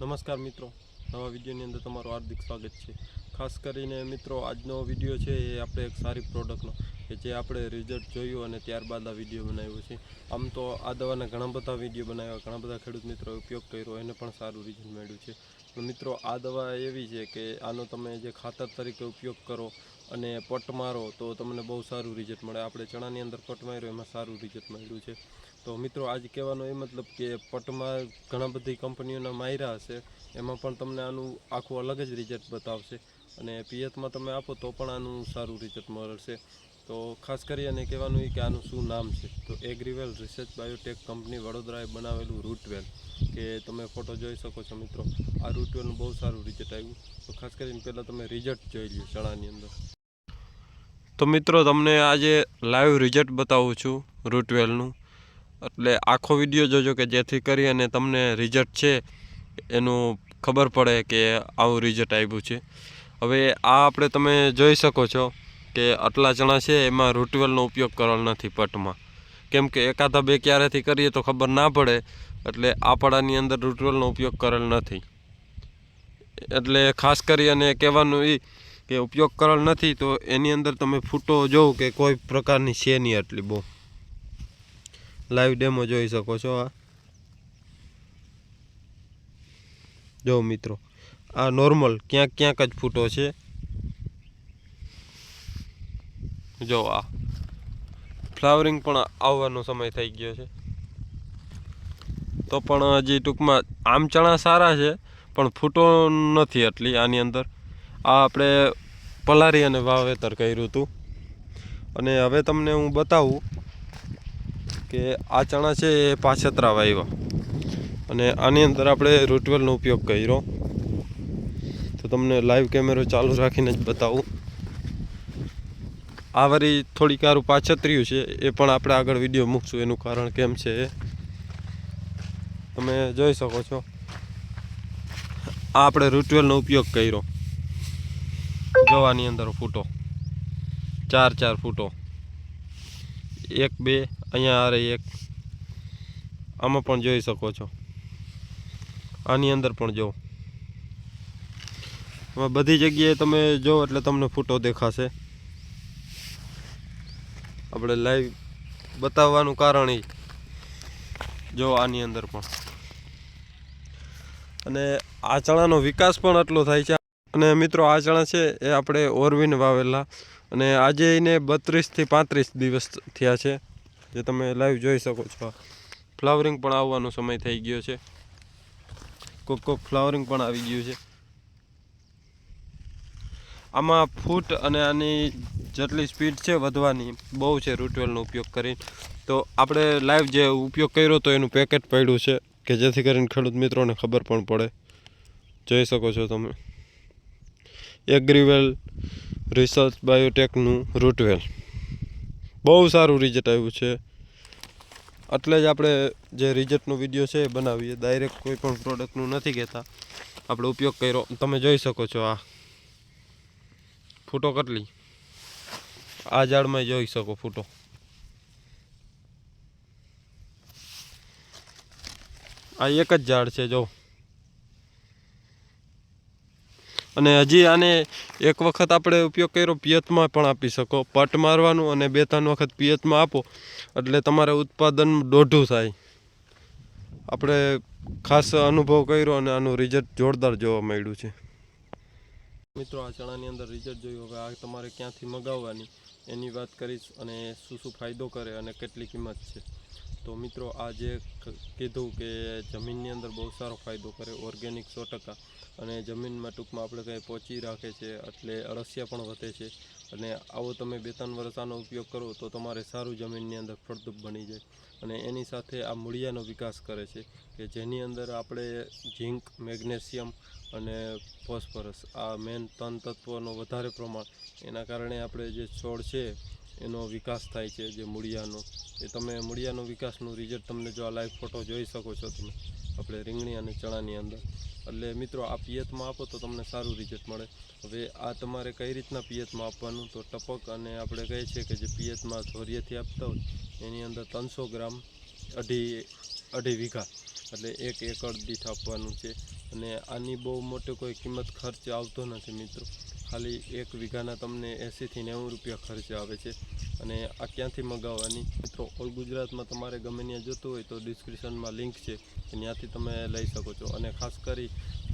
નમસ્કાર મિત્રો. નવા વિડીયોની અંદર તમારું હાર્દિક સ્વાગત છે. ખાસ કરીને મિત્રો, આજનો વીડિયો છે એ આપણે એક સારી પ્રોડક્ટનો, કે જે આપણે રિઝલ્ટ જોયું અને ત્યારબાદ આ વીડિયો બનાવ્યો છે. આમ તો આ દવાના ઘણા બધા વીડિયો બનાવ્યા, ઘણા બધા ખેડૂત મિત્રોએ ઉપયોગ કર્યો, એને પણ સારું રિઝલ્ટ મળ્યું છે. મિત્રો, આ દવા એવી છે કે આનો તમે જે ખાતર તરીકે ઉપયોગ કરો અને પટ મારો તો તમને બહુ સારું રિઝલ્ટ મળે. આપણે ચણાની અંદર પટ માર્યો, એમાં સારું રિઝલ્ટ મળ્યું છે. તો મિત્રો, આજ કહેવાનો એ મતલબ કે પટમાં ઘણા બધી કંપનીઓના માયરા હશે. એમાં પણ તમને આનું આખું અલગ જ રિઝલ્ટ બતાવશે. અને પીએચમાં તમે આપો તો પણ આનું સારું રિઝલ્ટ મળશે. તો ખાસ કરી અને કહેવાનું એ કે આનું શું નામ છે? તો એગ્રીવેલ રિસર્ચ બાયોટેક કંપની વડોદરાએ બનાવેલું રૂટવેલ કે તમે ફોટો જોઈ શકો છો મિત્રો. આ રૂટવેલનું બહુ સારું રિઝલ્ટ આવ્યું. તો ખાસ કરીને પહેલાં તમે રિઝલ્ટ જોઈ લ્યો ચણાની અંદર. તો મિત્રો, તમને આજે લાઈવ રિઝલ્ટ બતાવું છું રૂટવેલનું એટલે આખો વીડિયો જોજો કે જેથી કરી અને તમને રિઝલ્ટ છે એનું ખબર પડે કે આવું રિઝલ્ટ આવ્યું છે. હવે આ આપણે તમે જોઈ શકો છો કે આટલા ચણા છે, એમાં રૂટવેલનો ઉપયોગ કરેલ નથી પટમાં. કેમ કે એકાદા બે ક્યારેથી કરીએ તો ખબર ના પડે, એટલે આ અંદર રૂટવેલનો ઉપયોગ કરેલ નથી. એટલે ખાસ કરી અને કહેવાનું એ કે ઉપયોગ કરેલ નથી, તો એની અંદર તમે ફૂટો જોવો કે કોઈ પ્રકારની છે નહીં આટલી બહુ. લાઈવ ડેમો જોઈ શકો છો આ. જો મિત્રો, આ નોર્મલ ક્યાંક ક્યાંક જ ફૂટો છે. જો આ. ફ્લાવરિંગ પણ આવવાનો સમય થઈ ગયો છે. તો પણ હજી ટૂંકમાં આમ ચણા સારા છે, પણ ફૂટો નથી એટલી આની અંદર. આ આપણે પલારી અને વાવેતર કર્યું હતું. અને હવે તમને હું બતાવું કે આ ચણા છે એ પાછતરા વાવ્યા અને આની અંદર આપણે રૂટવેલનો ઉપયોગ કર્યો. તો તમને લાઈવ કેમેરો ચાલુ રાખીને જ બતાવું. આ વરી થોડીક સારું પાછતર્યું છે, એ પણ આપણે આગળ વીડિયો મૂકશું. એનું કારણ કેમ છે તમે જોઈ શકો છો. આ આપણે રૂટવેલનો ઉપયોગ કર્યો. જોવાની અંદર ફૂટો. ચાર ચાર ફૂટો. એક બે અહીંયા આ એક. આમાં પણ જોઈ શકો છો. આની અંદર પણ જો. બધી જગ્યાએ તમે જો એટલે તમને ફોટો દેખાશે. આપણે લાઈવ બતાવવાનું કારણ એ. જો આની અંદર પણ. અને આ ચણાનો વિકાસ પણ આટલો થાય છે. અને મિત્રો આ ચણા છે એ આપણે ઓરવીને વાવેલા. અને આજે એને બત્રીસથી પાંત્રીસ દિવસ થયા છે. જે તમે લાઈવ જોઈ શકો છો. ફ્લાવરિંગ પણ આવવાનો સમય થઈ ગયો છે. કોક કોક ફ્લાવરિંગ પણ આવી ગયું છે. આમાં ફૂટ અને આની જેટલી સ્પીડ છે વધવાની, બહુ છે રૂટવેલનો ઉપયોગ કરીને. તો આપણે લાઈવ જે ઉપયોગ કર્યો તો એનું પેકેટ પડ્યું છે, કે જેથી કરીને ખેડૂત મિત્રોને ખબર પણ પડે. જોઈ શકો છો તમે. એગ્રીવેલ રિસર્ચ બાયોટેકનું રૂટવેલ બહુ સારું રિઝલ્ટ આવ્યું છે. એટલે જ આપણે જે રિઝલ્ટનો વીડિયો છે એ બનાવીએ. ડાયરેક્ટ કોઈ પણ પ્રોડક્ટનું નથી કહેતા. આપણે ઉપયોગ કર્યો. તમે જોઈ શકો છો આ. ફૂટો કેટલી? આ ઝાડમાં જોઈ શકો ફૂટો આ એક જ ઝાડ છે, જો. અને હજી આને એક વખત આપણે ઉપયોગ કર્યો, પિયતમાં પણ આપી શકો. પટ મારવાનું અને બે ત્રણ વખત પિયતમાં આપો, એટલે તમારે ઉત્પાદન દોઢું થાય. આપણે ખાસ અનુભવ કર્યો અને આનું રિઝલ્ટ જોરદાર જોવા મળ્યું છે. મિત્રો, આ ચણાની અંદર રિઝલ્ટ જોયું, હવે આ તમારે ક્યાંથી મગાવવાની એની વાત કરીશ અને શું શું ફાયદો કરે અને કેટલી કિંમત છે. તો મિત્રો આ જે કીધું કે જમીનની અંદર બહુ સારો ફાયદો કરે ઓર્ગેનિક સો ટકા. અને જમીનમાં ટૂંકમાં આપણે કંઈ પહોંચી રાખે છે, એટલે અળસિયા પણ વધે છે. અને આવો તમે બે ત્રણ વર્ષ આનો ઉપયોગ કરો તો તમારે સારું જમીનની અંદર ફળદ્રુપ બની જાય. અને એની સાથે આ મૂળિયાનો વિકાસ કરે છે, કે જેની અંદર આપણે ઝીંક, મેગ્નેશિયમ અને ફોસ્ફરસ આ મેન ત્રણ તત્વોનો વધારે પ્રમાણ. એના કારણે આપણે જે છોડ છે એનો વિકાસ થાય છે જે મૂળિયાનો. એ તમે મૂળિયાનો વિકાસનું રિઝલ્ટ તમને જો આ લાઈવ ફોટો જોઈ શકો છો તમે, આપણે રીંગણી અને ચણાની અંદર. એટલે મિત્રો, આ પિયતમાં આપો તો તમને સારું રિઝલ્ટ મળે. હવે આ તમારે કઈ રીતના પિયતમાં આપવાનું? તો ટપક અને આપણે કહીએ છીએ કે જે પિયતમાં ધોરિયેથી આપતા હોય, એની અંદર ત્રણસો ગ્રામ અઢી અઢી વીઘા. એટલે એક એકર દીઠ આપવાનું છે. અને આની બહુ મોટો કોઈ કિંમત ખર્ચ આવતો નથી મિત્રો. ખાલી એક વીઘાના તમને એંસીથી નેવું રૂપિયા ખર્ચ આવે છે. અને આ ક્યાંથી મગાવવાની? મિત્રો, ઓલ ગુજરાતમાં તમારે ગમે ત્યાં જોતું હોય તો ડિસ્ક્રિપ્શનમાં લિંક છે ત્યાંથી તમે લઈ શકો છો. અને ખાસ કરી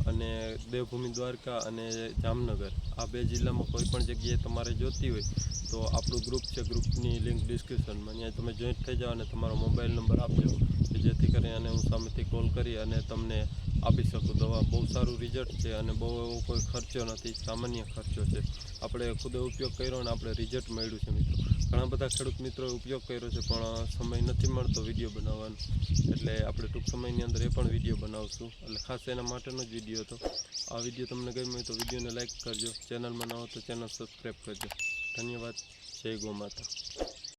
અને દેવભૂમિ દ્વારકા અને જામનગર, આ બે જિલ્લામાં કોઈ પણ જગ્યાએ તમારે જોતી હોય તો આપણું ગ્રુપ છે ગ્રુપની લિંક ડિસ્ક્રિપ્શનમાં ત્યાં તમે જોઈન્ટ થઈ જાઓ અને તમારો મોબાઈલ નંબર આપજો જેથી કરીને હું સામેથી કોલ કરી અને તમને આપી શકું દવા બહુ સારું રિઝલ્ટ છે અને બહુ એવો કોઈ ખર્ચો નથી, સામાન્ય ખર્ચો છે. આપણે ખુદે ઉપયોગ કર્યો અને આપણે રિઝલ્ટ મળ્યું છે મિત્રો. ઘણા બધા ખેડૂત મિત્રોએ ઉપયોગ કર્યો છે, પણ સમય નથી મળતો વીડિયો બનાવવાનો. એટલે આપણે ટૂંક સમયની અંદર એ પણ વીડિયો બનાવશું. એટલે ખાસ એના માટેનો જ વીડિયો હતો. આ વીડિયો તમને ગમ્યો હોય તો વિડીયોને લાઇક કરજો. ચેનલમાં ન હો તો ચેનલ સબસ્ક્રાઈબ કરજો. ધન્યવાદ. જય ગો માતા.